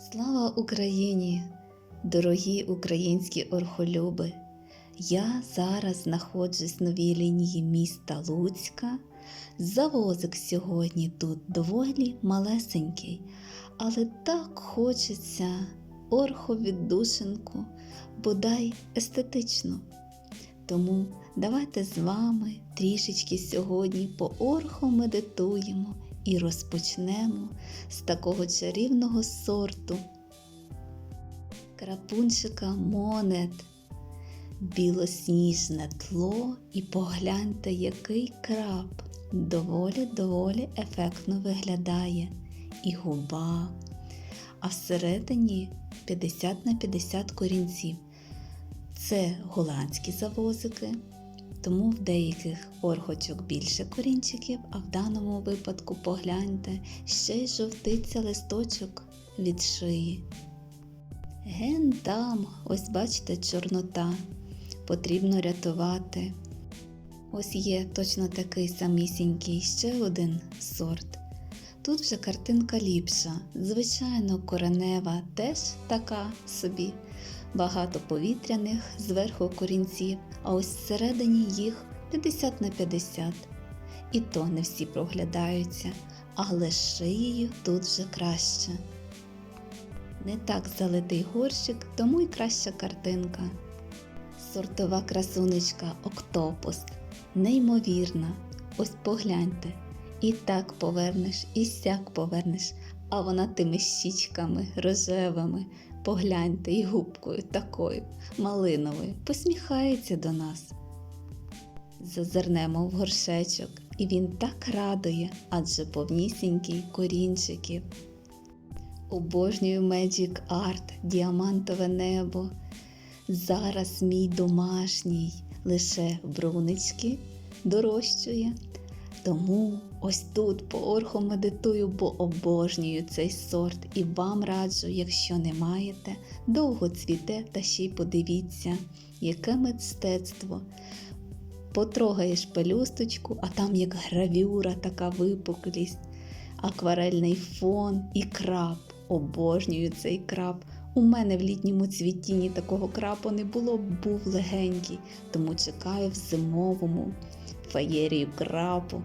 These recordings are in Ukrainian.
Слава Україні, дорогі українські орхолюби! Я зараз знаходжусь в новій лінії міста Луцька. Завозик сьогодні тут доволі малесенький, але так хочеться орховіддушинку, бодай естетично. Тому давайте з вами трішечки сьогодні по орху медитуємо і розпочнемо з такого чарівного сорту крапунчика монет, білосніжне тло, і погляньте, який краб. Доволі-доволі ефектно виглядає. І губа, а всередині 50 на 50 корінців. Це голландські завозики, тому в деяких орхочок більше корінчиків, а в даному випадку погляньте, ще й жовтиться листочок від шиї. Ген там, ось бачите, чорнота. Потрібно рятувати. Ось є точно такий самісінький ще один сорт. Тут вже картинка ліпша. Звичайно, коренева теж така собі. Багато повітряних зверху корінців, а ось всередині їх 50 на 50. І то не всі проглядаються, але з шиєю тут вже краще. Не так залитий горщик, тому й краща картинка. Сортова красунечка Октопус. Неймовірна. Ось погляньте. І так повернеш, і сяк повернеш, а вона тими щічками рожевими. Погляньте і губкою такою, малиновою, посміхається до нас. Зазирнемо в горшечок, і він так радує, адже повнісінький корінчиків. Обожнюю Magic Art, діамантове небо. Зараз мій домашній лише брунички дорощує. Тому ось тут по орху медитую, бо обожнюю цей сорт і вам раджу, якщо не маєте, довго цвіте та ще й подивіться, яке мистецтво. Потрогаєш пелюсточку, а там як гравюра, така випуклість, акварельний фон і краб. Обожнюю цей краб. У мене в літньому цвітінні такого крапу не було, був легенький, тому чекаю в зимовому феєрію крапу.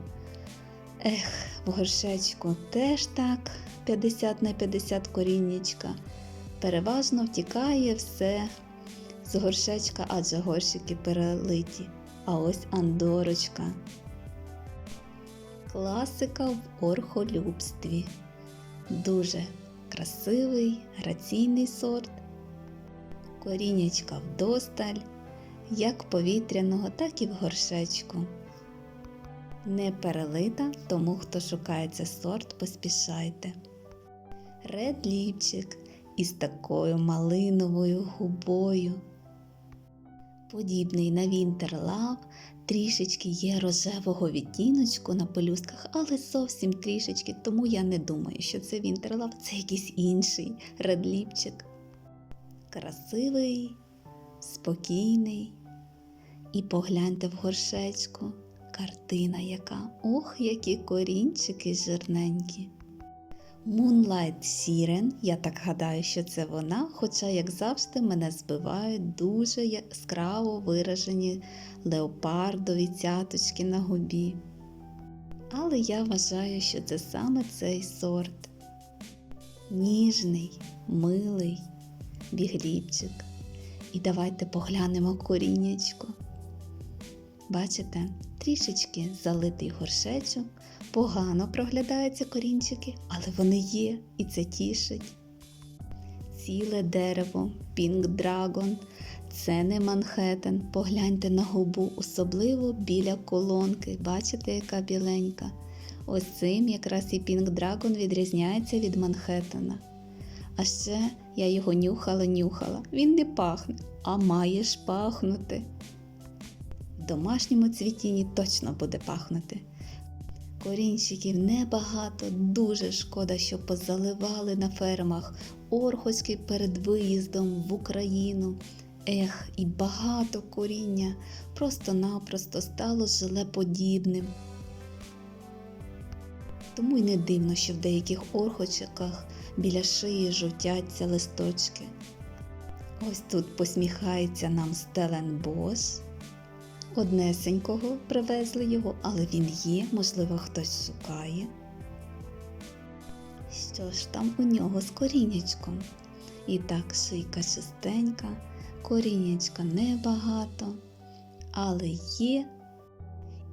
Ех, в горшечку теж так 50 на 50 коріннячка. Переважно втікає все з горшечка, адже горщики перелиті. А ось Андорочка. Класика в орхолюбстві. Дуже красивий, граційний сорт, корінячка вдосталь, як повітряного, так і в горшечку. Не перелита, тому хто шукає цей сорт, поспішайте. Ред ліпчик із такою малиновою губою. Подібний на Вінтерлав, трішечки є рожевого відтіночку на пелюстках, але зовсім трішечки, тому я не думаю, що це Вінтерлав, це якийсь інший редліпчик. Красивий, спокійний. І погляньте в горшечку. Картина яка. Ох, які корінчики жирненькі. Moonlight Siren, я так гадаю, що це вона, хоча, як завжди, мене збивають дуже яскраво виражені леопардові цяточки на губі. Але я вважаю, що це саме цей сорт. Ніжний, милий бігліпчик. І давайте поглянемо коріннячко. Бачите, трішечки залитий горшечок, погано проглядаються корінчики, але вони є і це тішить. Ціле дерево, Pink Dragon, це не Манхеттен. Погляньте на губу, особливо біля колонки. Бачите, яка біленька. Ось цим якраз і Pink Dragon відрізняється від Манхеттена. А ще я його нюхала-нюхала. Він не пахне, а має ж пахнути. Домашньому цвітінні точно буде пахнути. Корінчиків небагато, дуже шкода, що позаливали на фермах Орхоський перед виїздом в Україну. Ех, і багато коріння просто-напросто стало желеподібним. Тому й не дивно, що в деяких орхочках біля шиї жовтяться листочки. Ось тут посміхається нам Стелен Стеленбош. Однесенького привезли його, але він є, можливо, хтось шукає. Що ж там у нього з корінечком? І так шийка чистенька, корінечка небагато, але є.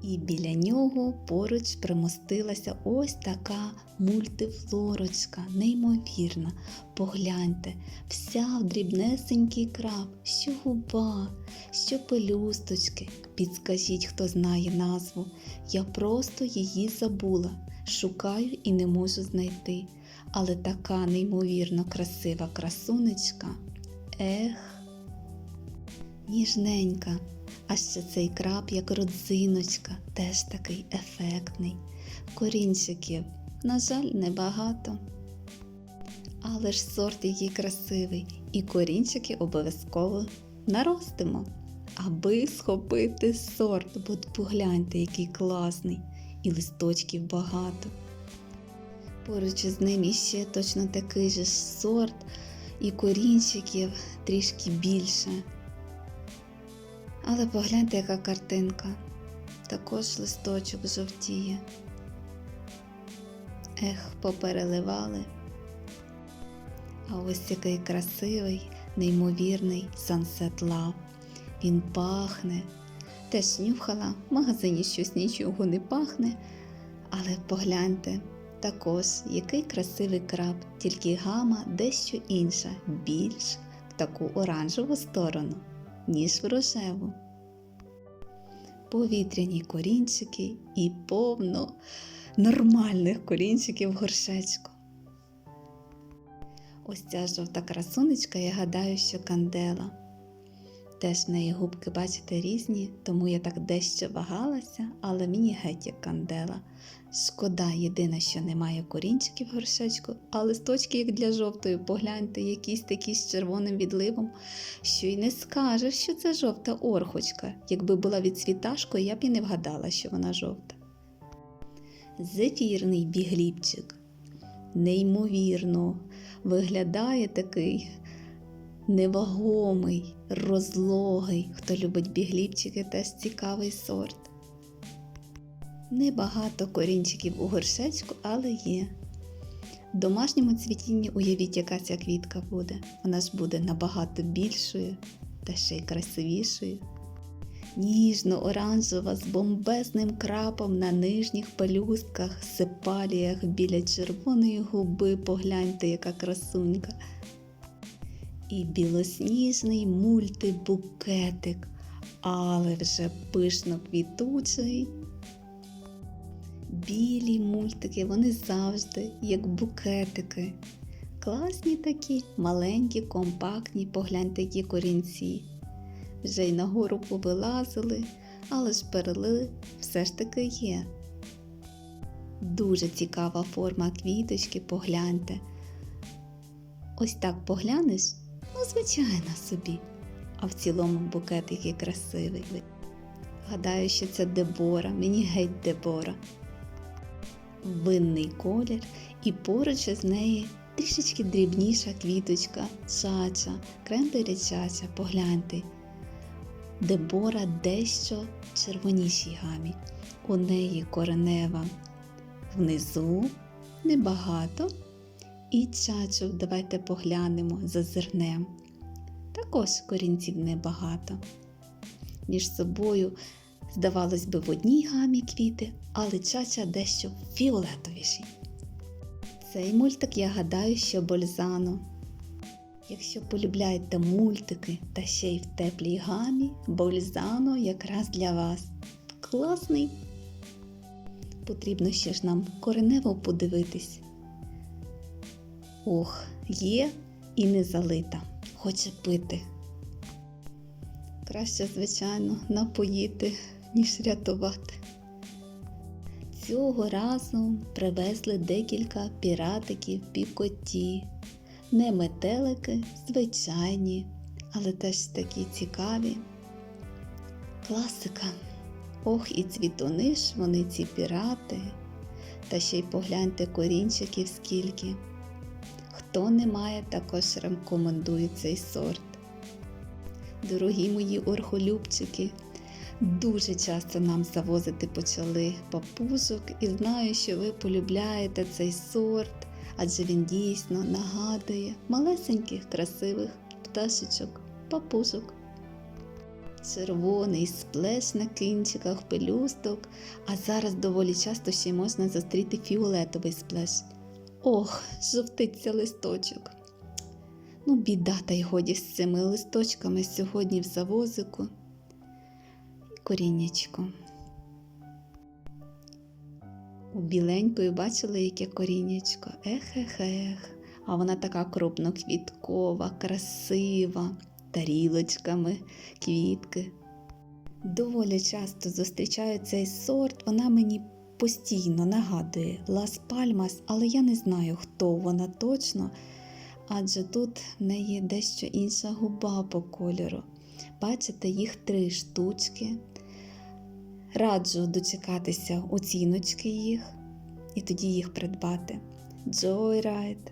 І біля нього поруч примостилася ось така мультифлорочка, неймовірна. Погляньте, вся в дрібнесенький краб, що губа, що пелюсточки. Підскажіть, хто знає назву. Я просто її забула, шукаю і не можу знайти. Але така неймовірно красива красунечка. Ех, ніжненька. А ще цей краб, як родзиночка, теж такий ефектний. Корінчиків, на жаль, небагато. Але ж сорт який красивий, і корінчики обов'язково наростимо, аби схопити сорт, бо погляньте, який класний, і листочків багато. Поруч із ним іще точно такий же сорт, і корінчиків трішки більше. Але погляньте, яка картинка. Також листочок жовтіє. Ех, попереливали. А ось який красивий, неймовірний Sunset Love. Він пахне. Теж нюхала, в магазині щось нічого не пахне. Але погляньте, також який красивий краб, тільки гама дещо інша, більш в таку оранжеву сторону ніж в рожеву. Повітряні корінчики і повно нормальних корінчиків горшечку. Ось ця жовта красунечка, я гадаю, що кандела. Теж в неї губки, бачите, різні, тому я так дещо вагалася, але мені геть як кандела. Шкода, єдине, що немає корінчиків в горшечку, а листочки, як для жовтої, погляньте, якісь такі з червоним відливом, що й не скажеш, що це жовта орхочка. Якби була відцвіташкою, я б і не вгадала, що вона жовта. Зефірний бігліпчик. Неймовірно, виглядає такий невагомий, розлогий. Хто любить бігліпчики, теж цікавий сорт. Небагато корінчиків у горшечку, але є. В домашньому цвітінні уявіть, яка ця квітка буде. Вона ж буде набагато більшою та ще й красивішою. Ніжно-оранжева з бомбезним крапом на нижніх пелюстках, сепаліях біля червоної губи, погляньте, яка красунька. І білосніжний мультибукетик, але вже пишно квітучий. Білі мультики, вони завжди, як букетики. Класні такі, маленькі, компактні, погляньте, які корінці. Вже й нагору повилазили, але ж перели все ж таки є. Дуже цікава форма квіточки, погляньте. Ось так поглянеш, ну, звичайно собі, а в цілому букет який красивий. Гадаю, що це Дебора, мені геть Дебора винний колір, і поруч із неї трішечки дрібніша квіточка, чача, крембері чача, погляньте. Дебора дещо червонішій гамі. У неї коренева внизу небагато. І чачу давайте поглянемо зазирнем. Також корінців небагато. Між собою Здавалось би, в одній гамі квіти, але чача дещо фіолетовіші. Цей мультик я гадаю, що Бользано. Якщо полюбляєте мультики та ще й в теплій гамі, Бользано якраз для вас. Класний! Потрібно ще ж нам коренево подивитись. Ох, є і не залита. Хоче пити. Краще, звичайно, напоїти ніж рятувати. Цього разу привезли декілька піратиків пікоті, не метелики, звичайні, але теж такі цікаві. Класика. Ох, і цвітуни ж вони ці пірати. Та ще й погляньте корінчиків скільки. Хто не має, також рекомендую цей сорт. Дорогі мої орхолюбчики, дуже часто нам завозити почали папужок і знаю, що ви полюбляєте цей сорт, адже він дійсно нагадує малесеньких красивих пташечок, папужок. Червоний сплеш на кінчиках пелюсток, а зараз доволі часто ще можна зустріти фіолетовий сплеш. Ох, жовтиться листочок. Ну, біда та й годі з цими листочками сьогодні в завозику. Коріннячко. У біленької бачили, яке коріннячко. Ех-ех-ех. А вона така крупноквіткова, красива, тарілочками, квітки. Доволі часто зустрічаю цей сорт, вона мені постійно нагадує Лас Пальмас, але я не знаю, хто вона точно, адже тут в неї дещо інша губа по кольору. Бачите, їх три штучки. Раджу дочекатися оціночки їх і тоді їх придбати. Joyride.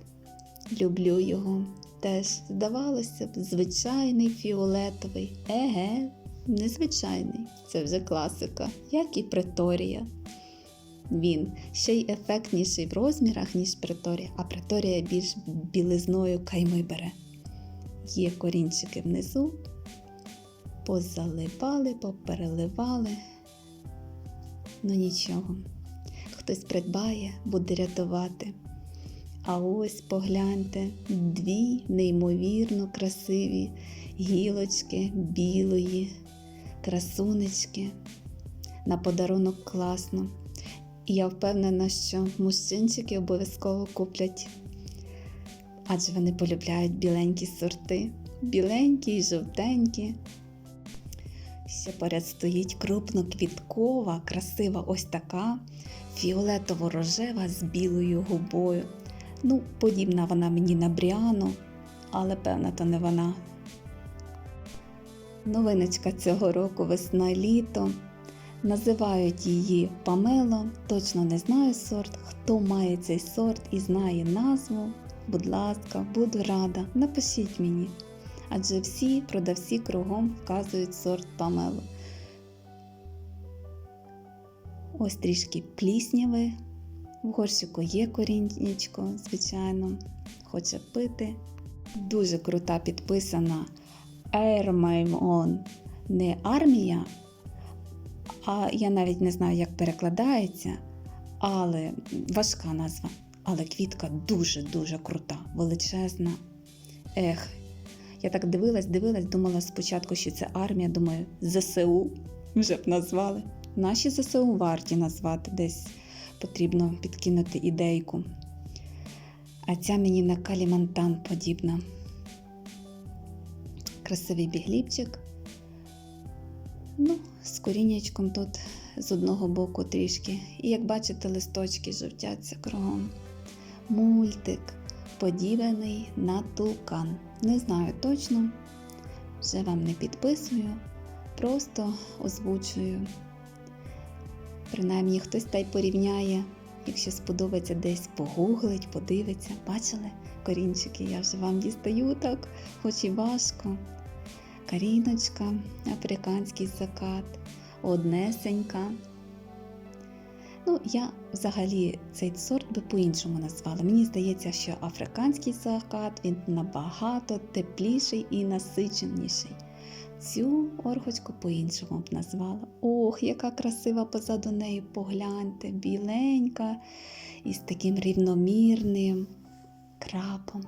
Люблю його. Теж, здавалося б, звичайний фіолетовий. Еге, незвичайний. Це вже класика, як і преторія. Він ще й ефектніший в розмірах, ніж преторія, а преторія більш білизною кайми бере. Є корінчики внизу, позаливали, попереливали. Ну нічого, хтось придбає, буде рятувати. А ось погляньте дві неймовірно красиві гілочки білої, красунечки. На подарунок класно. І я впевнена, що мужчинчики обов'язково куплять, адже вони полюбляють біленькі сорти, біленькі і жовтенькі. Ще поряд стоїть крупноквіткова, красива ось така фіолетово-рожева з білою губою. Ну, подібна вона мені на Бріану, але певна то не вона. Новиночка цього року весна літо. Називають її Памело, точно не знаю сорт. Хто має цей сорт і знає назву, будь ласка, буду рада, напишіть мені. Адже всі продавці кругом вказують сорт Памело. Ось трішки плісняви. В горщику є коріннячко, звичайно, хоче пити. Дуже крута підписана Airmaimon. Не армія, а я навіть не знаю, як перекладається, але важка назва. Але квітка дуже-дуже крута, величезна. Ех, я так дивилась, дивилась, думала спочатку, що це армія. Думаю, ЗСУ вже б назвали. Наші ЗСУ варті назвати десь потрібно підкинути ідейку. А ця мені на калімантан подібна. Красивий бігліпчик. Ну, з коріннячком тут з одного боку трішки. І як бачите, листочки жовтяться кругом. Мультик поділений на тулкан. Не знаю точно, вже вам не підписую, просто озвучую. Принаймні хтось та й порівняє, якщо сподобається десь погуглить, подивиться. Бачили корінчики? Я вже вам дістаю так, хоч і важко. Каріночка, африканський закат, однесенька. Ну, я взагалі цей сорт би по-іншому назвала. Мені здається, що африканський закат він набагато тепліший і насиченіший. Цю орхочку по-іншому б назвала. Ох, яка красива позаду неї, погляньте, біленька і з таким рівномірним крапом.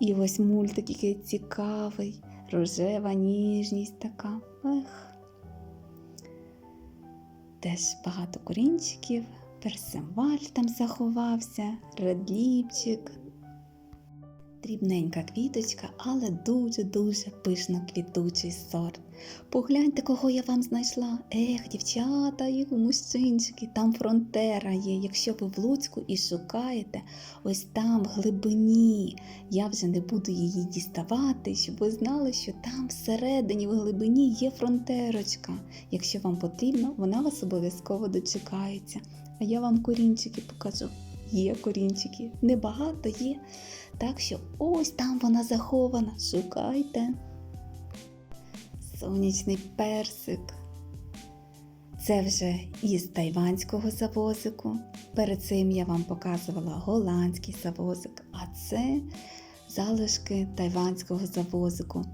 І ось мультик який цікавий, рожева ніжність така. Ех. Теж багато корінчиків, персимваль там заховався, редліпчик, дрібненька квіточка, але дуже-дуже пишно квітучий сорт. Погляньте, кого я вам знайшла. Ех, дівчата і мужчинчики, там фронтера є. Якщо ви в Луцьку і шукаєте, ось там, в глибині. Я вже не буду її діставати, щоб ви знали, що там всередині, в глибині є фронтерочка. Якщо вам потрібно, вона вас обов'язково дочекається. А я вам корінчики покажу. Є корінчики, небагато є. Так що ось там вона захована. Шукайте. Сонячний персик. Це вже із тайванського завозику. Перед цим я вам показувала голландський завозик, а це залишки тайванського завозику.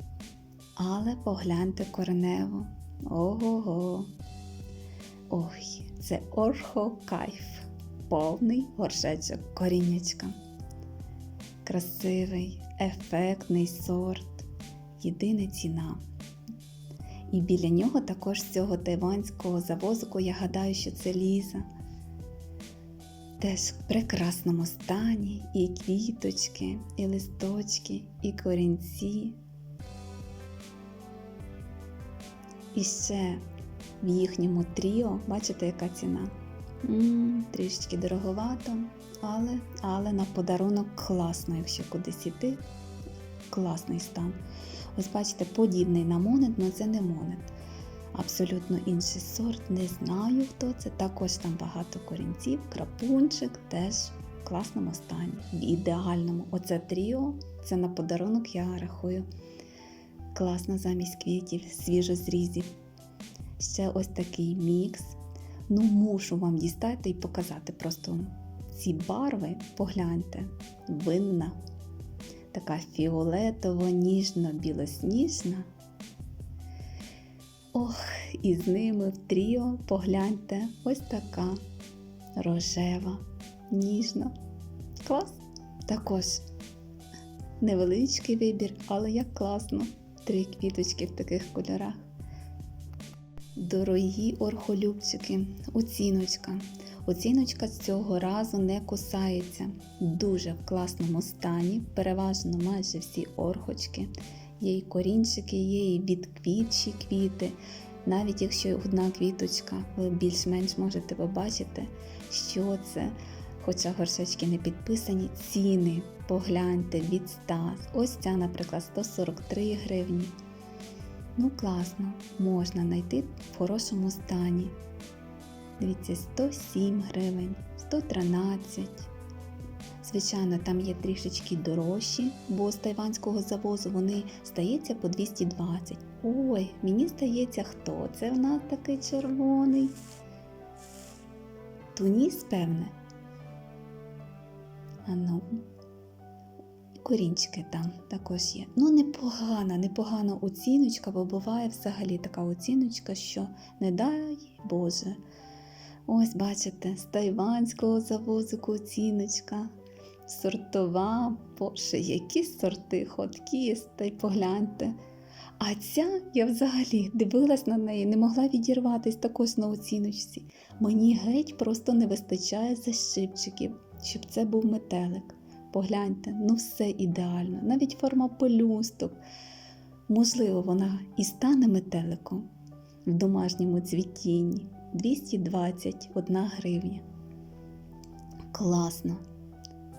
Але погляньте коренево. Ого-го. Ой, це орхокайф. Повний горшечок коріннячка. Красивий, ефектний сорт. Єдина ціна. І біля нього також з цього тайванського завозику, я гадаю, що це Ліза. Теж в прекрасному стані і квіточки, і листочки, і корінці. І ще в їхньому тріо, бачите, яка ціна? М трішечки дороговато, але, але на подарунок класно, якщо кудись іти. Класний стан. Ось бачите, подібний на монет, але це не монет. Абсолютно інший сорт, не знаю хто це. Також там багато корінців, крапунчик теж в класному стані, в ідеальному. Оце тріо, це на подарунок, я рахую. Класно замість квітів, свіжо зрізів. Ще ось такий мікс. Ну, мушу вам дістати і показати просто ці барви, погляньте, винна така фіолетово, ніжно білосніжна. Ох, і з ними в тріо погляньте, ось така рожева, ніжна. Клас. Також невеличкий вибір, але як класно. Три квіточки в таких кольорах. Дорогі орхолюбчики, оціночка. Оціночка з цього разу не кусається. Дуже в класному стані, переважно майже всі орхочки. Є і корінчики, є і відквітчі квіти. Навіть якщо одна квіточка, ви більш-менш можете побачити, що це. Хоча горшечки не підписані, ціни погляньте від 100. Ось ця, наприклад, 143 гривні. Ну, класно, можна знайти в хорошому стані. Дивіться, 107 гривень, 113. Звичайно, там є трішечки дорожчі, бо з тайванського завозу вони стаються по 220. Ой, мені здається, хто це в нас такий червоний? Туніс, певне. А ну, корінчики там також є. Ну, непогана, непогана оціночка, бо буває взагалі така оціночка, що не дай Боже. Ось, бачите, з тайванського завозику оціночка. Сортова, боже, які сорти, ходкі, та й погляньте. А ця я взагалі дивилась на неї, не могла відірватись також на оціночці. Мені геть просто не вистачає защипчиків, щоб це був метелик. Погляньте, ну все ідеально, навіть форма пелюсток. Можливо, вона і стане метеликом в домашньому цвітінні. 221 гривня. Класно!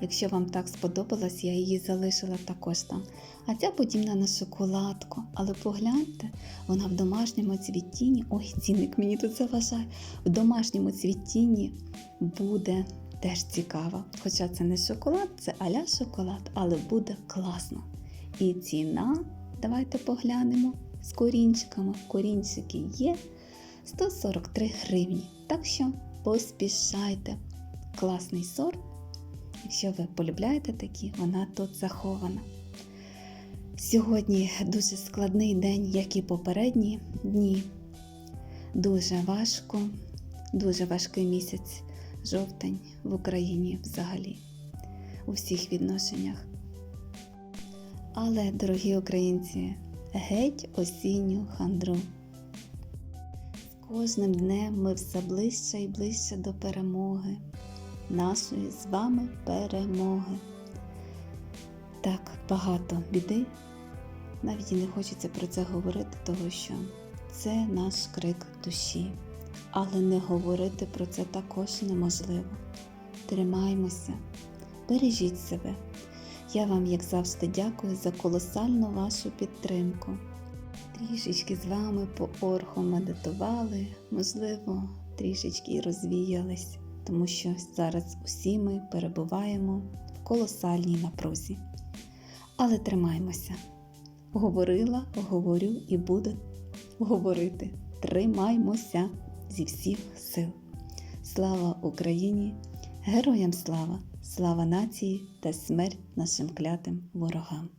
Якщо вам так сподобалось, я її залишила також там. А ця подібна на шоколадку. Але погляньте, вона в домашньому цвітінні. Ой, цінник мені тут заважає. В домашньому цвітінні буде теж цікаво. Хоча це не шоколад, це аля шоколад, але буде класно. І ціна, давайте поглянемо з корінчиками. Корінчики є 143 гривні. Так що поспішайте. Класний сорт. Якщо ви полюбляєте такі, вона тут захована. Сьогодні дуже складний день, як і попередні дні. Дуже важко, дуже важкий місяць жовтень в Україні взагалі у всіх відношеннях. Але, дорогі українці, геть осінню хандру. З кожним днем ми все ближче і ближче до перемоги, нашої з вами перемоги. Так багато біди, навіть і не хочеться про це говорити, тому що це наш крик душі. Але не говорити про це також неможливо. Тримаймося, бережіть себе. Я вам, як завжди, дякую за колосальну вашу підтримку. Трішечки з вами по орху медитували, можливо, трішечки і розвіялись. тому що зараз усі ми перебуваємо в колосальній напрузі. Але тримаймося. Говорила, говорю і буду говорити. Тримаймося зі всіх сил. Слава Україні! Героям слава! Слава нації та смерть нашим клятим ворогам!